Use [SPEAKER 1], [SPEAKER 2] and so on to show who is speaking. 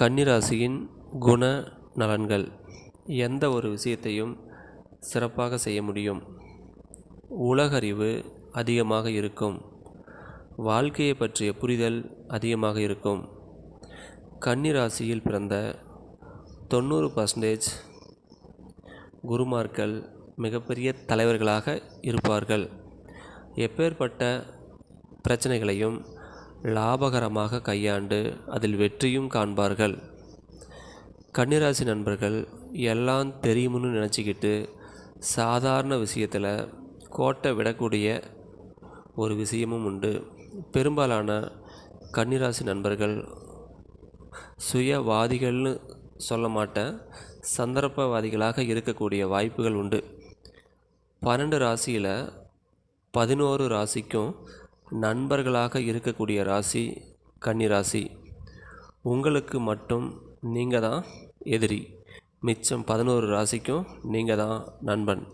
[SPEAKER 1] கன்னிராசியின் குண நலன்கள் எந்த ஒரு விஷயத்தையும் சிறப்பாக செய்ய முடியும்? உலகறிவு அதிகமாக இருக்கும். வாழ்க்கையை பற்றிய புரிதல் அதிகமாக இருக்கும். கன்னிராசியில் பிறந்த தொண்ணூறு பர்சன்டேஜ் குருமார்கள் மிகப்பெரிய தலைவர்களாக இருப்பார்கள். எப்பேற்பட்ட பிரச்சனைகளையும் லாபகரமாக கையாண்டு அதில் வெற்றியும் காண்பார்கள். கன்னிராசி நண்பர்கள் எல்லாம் தெரியும்னு நினச்சிக்கிட்டு சாதாரண விஷயத்தில் கோட்டை விடக்கூடிய ஒரு விஷயமும் உண்டு. பெரும்பாலான கன்னிராசி நண்பர்கள் சுயவாதிகள்னு சொல்ல மாட்டேன். சந்தர்ப்பவாதிகளாக இருக்கக்கூடிய வாய்ப்புகள் உண்டு. பன்னெண்டு ராசியில் பதினோரு ராசிக்கும் நண்பர்களாக இருக்கக்கூடிய ராசி கன்னிராசி உங்களுக்கு மட்டும் நீங்கள் தான் எதிரி. மிச்சம் பதினோரு ராசிக்கும் நீங்கள் தான் நண்பன்.